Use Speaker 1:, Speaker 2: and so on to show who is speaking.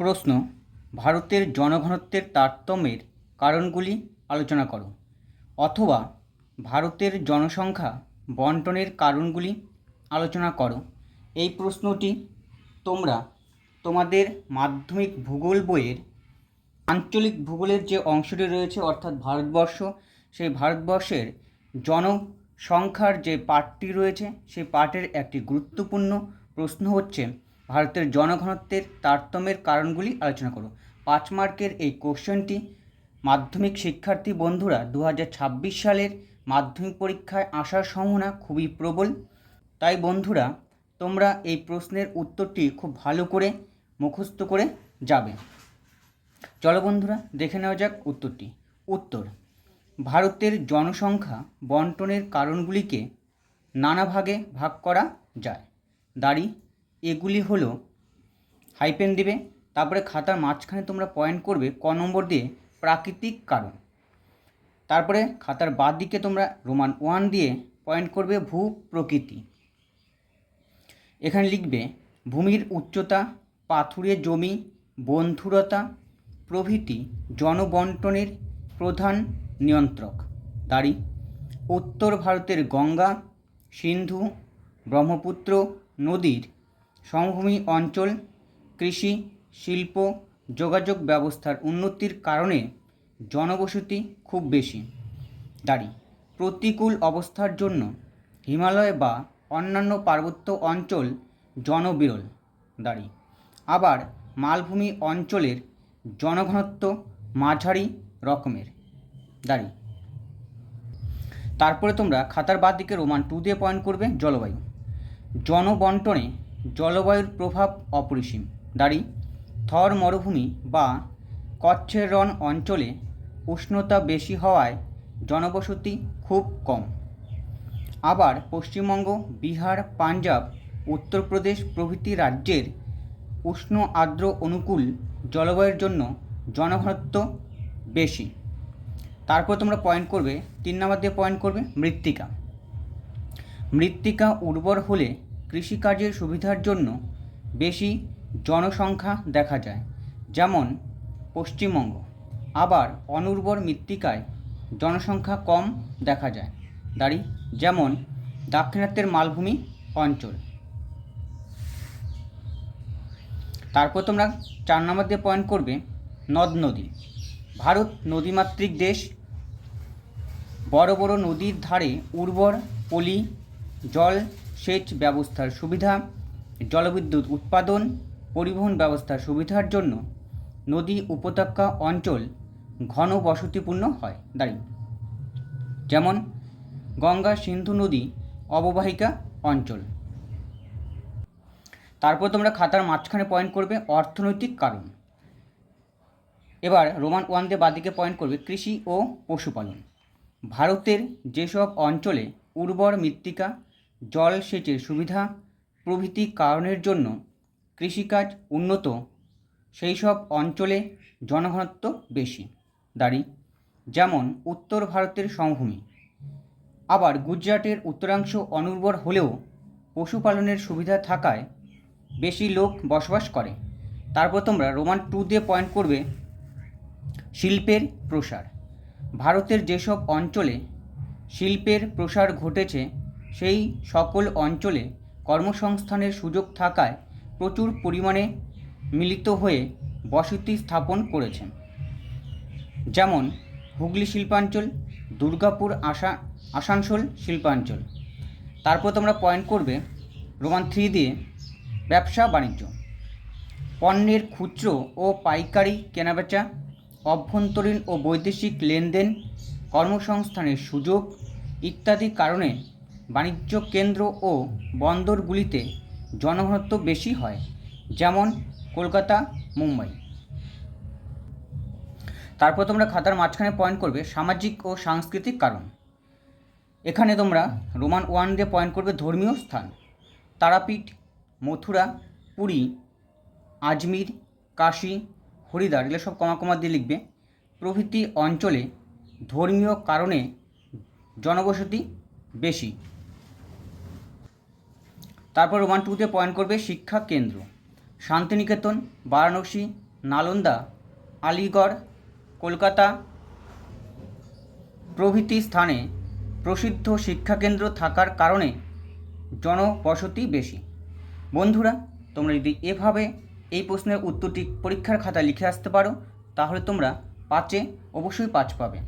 Speaker 1: প্রশ্ন, ভারতের জনঘনত্বের তারতম্যের কারণগুলি আলোচনা করো, অথবা ভারতের জনসংখ্যা বন্টনের কারণগুলি আলোচনা করো। এই প্রশ্নটি তোমরা তোমাদের মাধ্যমিক ভূগোল বইয়ের আঞ্চলিক ভূগোলের যে অংশটি রয়েছে, অর্থাৎ ভারতবর্ষ, সেই ভারতবর্ষের জনসংখ্যার যে পাঠটি রয়েছে, সেই পাঠের একটি গুরুত্বপূর্ণ প্রশ্ন হচ্ছে ভারতের জনঘনত্বের তারতম্যের কারণগুলি আলোচনা করো পাঁচ মার্কের এই কোশ্চেনটি মাধ্যমিক শিক্ষার্থী বন্ধুরা দু ছাব্বিশ সালের মাধ্যমিক পরীক্ষায় আসার সম্ভাবনা খুবই প্রবল। তাই বন্ধুরা, তোমরা এই প্রশ্নের উত্তরটি খুব ভালো করে মুখস্থ করে যাবে। চলো বন্ধুরা, দেখে নেওয়া যাক উত্তরটি। উত্তর, ভারতের জনসংখ্যা বন্টনের কারণগুলিকে নানা ভাগে ভাগ করা যায়। দাড়ি এগুলি হলো হাইপেন দিবে, তারপরে খাতার মাঝখানে তোমরা পয়েন্ট করবে ক নম্বর দিয়ে প্রাকৃতিক কারণ। তারপরে খাতার বাদ দিকে তোমরা রোমান ওয়ান দিয়ে পয়েন্ট করবে ভূ প্রকৃতি। এখানে লিখবে, ভূমির উচ্চতা, পাথুরে জমি, বন্ধুরতা, প্রভৃতি জনবন্টনের প্রধান নিয়ন্ত্রক। দাঁড়ি, উত্তর ভারতের গঙ্গা, সিন্ধু, ব্রহ্মপুত্র নদীর সমভূমি অঞ্চল, কৃষি, শিল্প, যোগাযোগ ব্যবস্থার উন্নতির কারণে জনবসতি খুব বেশি। দাঁড়ি, প্রতিকূল অবস্থার জন্য হিমালয় বা অন্যান্য পার্বত্য অঞ্চল জনবিরল। দাঁড়ি, আবার মালভূমি অঞ্চলের জনঘনত্ব মাঝারি রকমের। দাঁড়ি, তারপরে তোমরা খাতার বাদ দিকে রোমান টু দিয়ে পয়েন্ট করবে জলবায়ু। জনবন্টনে জলবায়ুর প্রভাব অপরিসীম। দাঁড়ি, থর মরুভূমি বা কচ্ছের রণ অঞ্চলে উষ্ণতা বেশি হওয়ায় জনবসতি খুব কম। আবার পশ্চিমবঙ্গ, বিহার, পাঞ্জাব, উত্তরপ্রদেশ প্রভৃতি রাজ্যের উষ্ণ আর্দ্র অনুকূল জলবায়ুর জন্য জনঘনত্ব বেশি। তারপর তোমরা পয়েন্ট করবে, তিন নম্বর দিয়ে পয়েন্ট করবে মৃত্তিকা। মৃত্তিকা উর্বর হলে কৃষিকাজের সুবিধার জন্য বেশি জনসংখ্যা দেখা যায়, যেমন পশ্চিমবঙ্গ। আবার অনুর্বর মৃত্তিকায় জনসংখ্যা কম দেখা যায়, দাঁড়ি, যেমন দাক্ষিণাত্যের মালভূমি অঞ্চল। তারপর তোমরা চার নম্বর দিয়ে পয়েন্ট করবে, নদ নদী। ভারত নদীমাতৃক দেশ। বড় বড় নদীর ধারে উর্বর পলি, জল সেচ ব্যবস্থার সুবিধা, জলবিদ্যুৎ উৎপাদন, পরিবহন ব্যবস্থার সুবিধার জন্য নদী উপত্যকা অঞ্চল ঘন বসতিপূর্ণ হয়। দাঁড়ি যেমন, গঙ্গা সিন্ধু নদী অববাহিকা অঞ্চল। তারপর তোমরা খাতার মাঝখানে পয়েন্ট করবে অর্থনৈতিক কারণ। এবার রোমান ওয়ান দিয়ে বাদিকে পয়েন্ট করবে কৃষি ও পশুপালন। ভারতের যেসব অঞ্চলে উর্বর মৃত্তিকা জলসেচের সুবিধা প্রভৃতি কারণের জন্য কৃষিকাজ উন্নত, সেই সব অঞ্চলে জনঘনত্ব বেশি। দাঁড়ি, যেমন উত্তর ভারতের সমভূমি। আবার গুজরাটের উত্তরাংশ অনুর্বর হলেও পশুপালনের সুবিধা থাকায় বেশি লোক বসবাস করে। তারপর তোমরা রোমান টু দিয়ে পয়েন্ট করবে শিল্পের প্রসার। ভারতের যেসব অঞ্চলে শিল্পের প্রসার ঘটেছে সেই সকল অঞ্চলে কর্মসংস্থানের সুযোগ থাকায় প্রচুর পরিমাণে মিলিত হয়ে বসতি স্থাপন করেছেন। যেমন হুগলি শিল্পাঞ্চল, দুর্গাপুর আশা আসানসোল শিল্পাঞ্চল। তারপর তোমরা পয়েন্ট করবে রোমান থ্রি দিয়ে ব্যবসা বাণিজ্য। পণ্যের খুচরো ও পাইকারি কেনাবেচা, অভ্যন্তরীণ ও বৈদেশিক লেনদেন, কর্মসংস্থানের সুযোগ ইত্যাদি কারণে বাণিজ্য কেন্দ্র ও বন্দরগুলিতে জনঘনত্ব বেশি হয়, যেমন কলকাতা, মুম্বাই। তারপর তোমরা খাতার মাঝখানে পয়েন্ট করবে সামাজিক ও সাংস্কৃতিক কারণ। এখানে তোমরা রোমান ওয়ান দিয়ে পয়েন্ট করবে ধর্মীয় স্থান। তারাপীঠ, মথুরা, পুরী, আজমির, কাশী, হরিদ্বার এগুলো সব কমা কমা দিয়ে লিখবে। প্রভৃতি অঞ্চলে ধর্মীয় কারণে জনবসতি বেশি। তারপর ওয়ান টুতে পয়েন্ট করবে শিক্ষা কেন্দ্র। শান্তিনিকেতন, বারাণসী, নালন্দা, আলিগড়, কলকাতা প্রভৃতি স্থানে প্রসিদ্ধ শিক্ষাকেন্দ্র থাকার কারণে জনবসতি বেশি। বন্ধুরা, তোমরা যদি এভাবে এই প্রশ্নের উত্তরটি পরীক্ষার খাতায় লিখে আসতে পারো, তাহলে তোমরা পাঁচে অবশ্যই পাঁচ পাবে।